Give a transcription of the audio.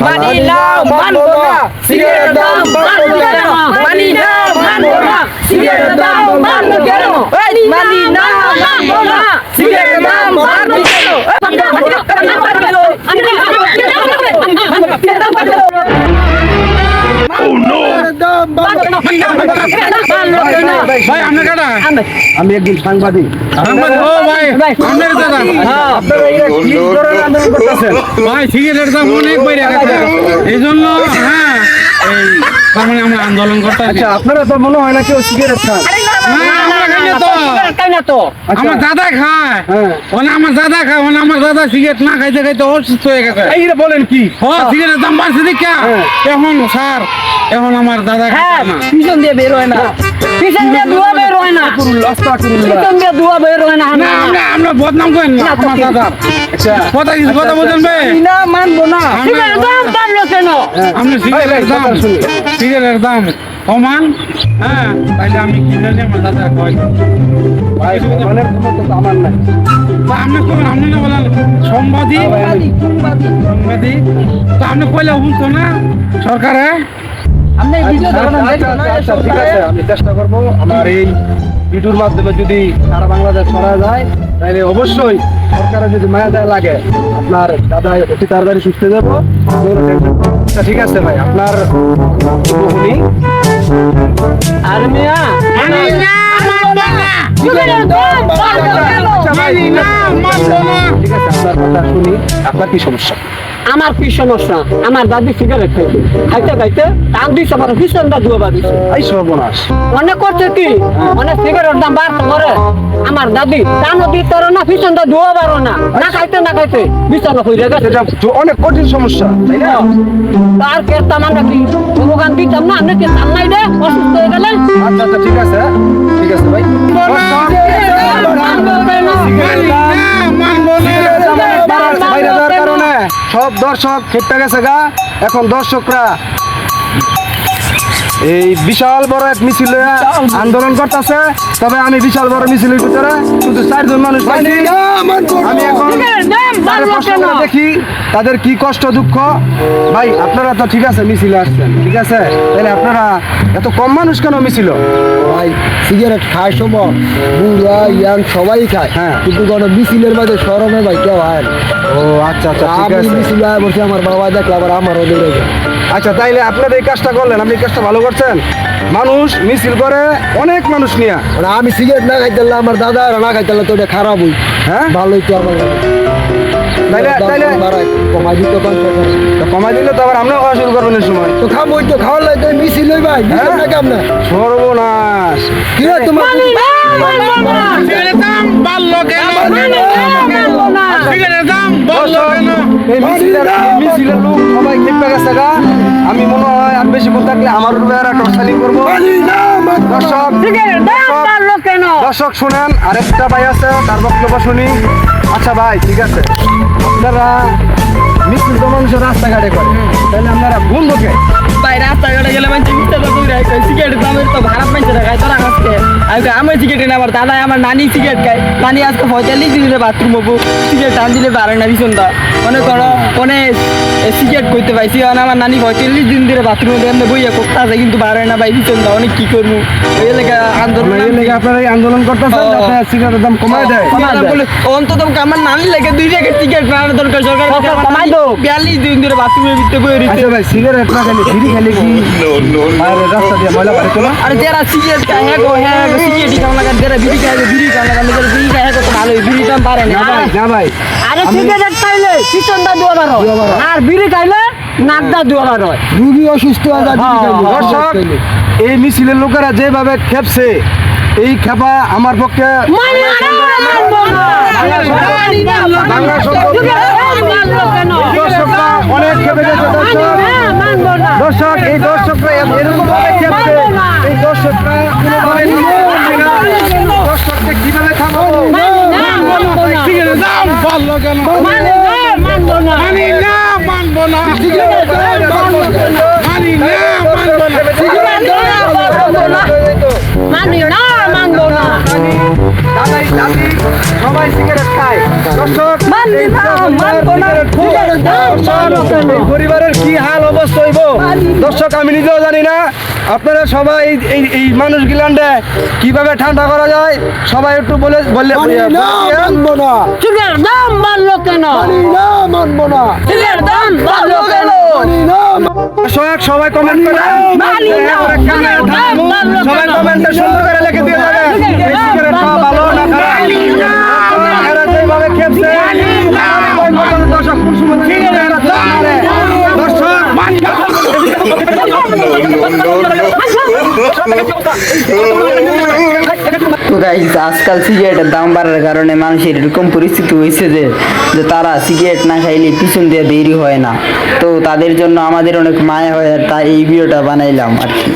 মানি না মানবো না সিগারেটের দাম বাড়লো কেন মানি না মানবো না সিগারেটের দাম আমি একজন সাংবাদিক। সাংবাদিক? ভাই আপনারা এরা কি ধরনের আন্দোলন সিগারেটের দাম অনেক বেড়ে এই জন্য হ্যাঁ এই মানে আমরা আন্দোলন করতে। আচ্ছা আপনারা তো মনে হয় না কেউ সিগারেট খান। খাই না তো। তাই না তো। আমার দাদা খায়। হ্যাঁ। মানে আমার দাদা খায় মানে আমার দাদা সিগারেট না খাইতে খাইতে অসুস্থ হয়ে গেছে। এই রে বলেন কি? ও সিগারেটের দাম বাড়ছে দেখা। হ্যাঁ। এখন স্যার এখন আমার দাদা হ্যাঁ খায় না। পিছন দিয়ে বের হয় না। পিছন দিয়ে বের হয় না। পিছন দিয়ে বের হয় না। না আমরা আমরা বদনাম করেন না আমার কি? আচ্ছা। কথা কিছু কথা বলছেন ভাই? না মানবো না। সিগারেটের দাম বাড়লো কেন? আপনি সিগারেটের দাম। সিগারেটের দাম কমান হ্যাঁ তাইলে আমি কিনে নিয়ে ভাই মানে কোনো তো আমার নাই। তা আপনি কবেন আপনি না বলেন সম্বাদী সম্বাদী তো আপনি কইলে শুনতো না সরকারে? আপনি ভিডিও আচ্ছা, আচ্ছা, আচ্ছা, ঠিক আছে আমি চেষ্টা করব আমার এই ভিডিওর মাধ্যমে যদি সারা বাংলাদেশ ছড়া যায় তাহলে অবশ্যই সরকারের যদি মায়া দেয় লাগে আপনার দাদা অতি তাড়াতাড়ি সুস্থ যাব। আচ্ছা, ঠিক আছে ভাই আপনার আর মিয়া কথা শুনি আপনার কি সমস্যা? আমার কি সমস্যা? আমার দাদি সিগারেট খাইতে খাইতে খাইতে টান দিছে আমার ভীষণটা দুয়া দিছে এই সর্বনাশ। অনেক করছে কি? অনেক সিগারেটের দাম বাড়তে করে আমার দাদি টানও দিতে না ভীষণটা ধোয়া পারো না। না খাইতে না খাইতে বিছানা হয়ে গেছে এটা অনেক কঠিন সমস্যা তাই না? তার কেরতাম আমরা কি ভগবান দিতাম না? কি তাম নাই অসুস্থ হয়ে গেলে? আচ্ছা আচ্ছা ঠিক আছে ঠিক আছে ভাই। সব দর্শক খেপে গেছে গা। এখন দর্শকরা এই বিশাল বড় এক মিছিল আন্দোলন করতেছে। তবে আমি বিশাল বড় মিছিলের ভিতরে শুধু চারজন মানুষ আমি এখন দেখি তাদের কি কষ্ট দুঃখ? ভাই আপনারা তো ঠিক আছে মিছিল আসছেন ঠিক আছে? তাহলে আপনারা এত কম মানুষ কেন মিছিল? ভাই সিগারেট খায় সময় বুড়া ইয়াং সবাই খায়। হ্যাঁ। কিন্তু কোনো মিছিলের মাঝে সরমে ভাই কেউ হয় না। ও আচ্ছা আচ্ছা ঠিক আমি আছে। মিছিল আয় বলছি আমার বাবা দেখলে আবার আমারও দৌড়ে আচ্ছা তাইলে আপনারা এই কাজটা করলেন আপনি এই কাজটা ভালো করছেন? মানুষ মিছিল করে অনেক মানুষ নিয়ে। আমি সিগারেট না খাইতে আমার দাদা না খাইতে তো এটা খারাপ হই হ্যাঁ? ভালোই তো আমার কমাই দিতে দিলে তো আবার আমরা খাওয়া শুরু করবেন সময়। তো খাব তো খাওয়ার লাগে ভাই হ্যাঁ? না কাম না সর্বনাশ। কি রে তোমার দাম বাড়লো কেন দাম বাড়লো কেন এই মিছিলের মিছিলের লোক সবাই খেপে গেছে গা। আমি মনে হয় আর বেশি বলতে থাকলে আমার উপরে আর করব। দর্শক দর্শক শুনেন আরেকটা ভাই আছে তার বক্তব্য শুনি। আচ্ছা ভাই ঠিক আছে। আপনারা মিছিল তো মানুষের রাস্তাঘাটে করে তাহলে আপনারা ভুল লোকে। ভাই রাস্তাঘাটে গেলে মানুষ চিকিৎসা তো কই খাই সিগারেট দামের তো ভাড়া পাইছে রাখায় তারা আজকে আজকে আমি সিগারেট আমার দাদা আমার নানি সিগারেট খায়। নানি আজকে পঁয়তাল্লিশ দিনে বাথরুম হব সিগারেট টান দিলে বাড়ে না ভীষণটা মনে করো মানে সিগারেট করতে পাইছি কারণ আমার নানি পঁয়তাল্লিশ দিন ধরে বাথরুম এমনি বইয়া করতে আছে কিন্তু পারে না ভাই ভীষণটা অনেক কি করব ওই এলাকা আন্দোলন লেগে আপনারা এই আন্দোলন করতেছেন ও। সিগারেটের দাম কমায় দেয়। অন্তত আমার নানি লেগে দুই জায়গায় টিকিট বানানো দরকার সরকার কমাই দো বিয়াল্লিশ দিন ধরে বাথরুমের ভিতরে বই রয়েছে আচ্ছা ভাই সিগারেট না খালি বিড়ি খালি কি? আর রাস্তা দিয়ে ময়লা পারে চলো। আর যারা সিগারেট খায় হ্যাঁ গো হ্যাঁ সিগারেট খাওয়া লাগা যারা বিড়ি খায় বিড়ি খাওয়া লাগা ভালো বিড়ি দাম পারে না। না ভাই না ভাই। আরে সিগারেট খাইলে পিছনটা দুয়াবার হয়। আর বিড়ি খাইলে নাকটা দুয়াবার হয়। রুগী অসুস্থ হয়ে যায় দর্শক এই মিছিলের লোকেরা যেভাবে খেপছে এই খেপা আমার পক্ষে মানি অনেক খেপে গেছে দর্শক। এই দর্শকরা এরকম খেপছে। এই দর্শকরা কোনোভাবে। দর্শককে কীভাবে থামাবো? সবাই সিগারেট খায় দর্শক পরিবারের কি দর্শক আমি নিজেও জানি না। আপনারা সবাই এই- এই মানুষগুলান্ডে কীভাবে ঠান্ডা করা যায়? সবাই একটু বলে বললে না মানবো না। সিগারেট দাম বাড়লো কেন? না মানবো না। সিগারেট দাম বাড়লো কেন? মানি দর্শক সবাই কমেন্ট করে সবাই কমেন্টে সুন্দর করে লিখে দিয়ে যাবে ভালো না খারাপ? এরা যেভাবে খেপছে দর্শক কোন সময় গাইস আজকাল সিগারেটের দাম বাড়ার কারণে মানুষের এরকম পরিস্থিতি হয়েছে যে যে তারা সিগারেট না খাইলে পিছন দিয়ে দেরি হয় না। তো তাদের জন্য আমাদের অনেক মায়া হয়, তাই এই ভিডিওটা বানাইলাম আর কি।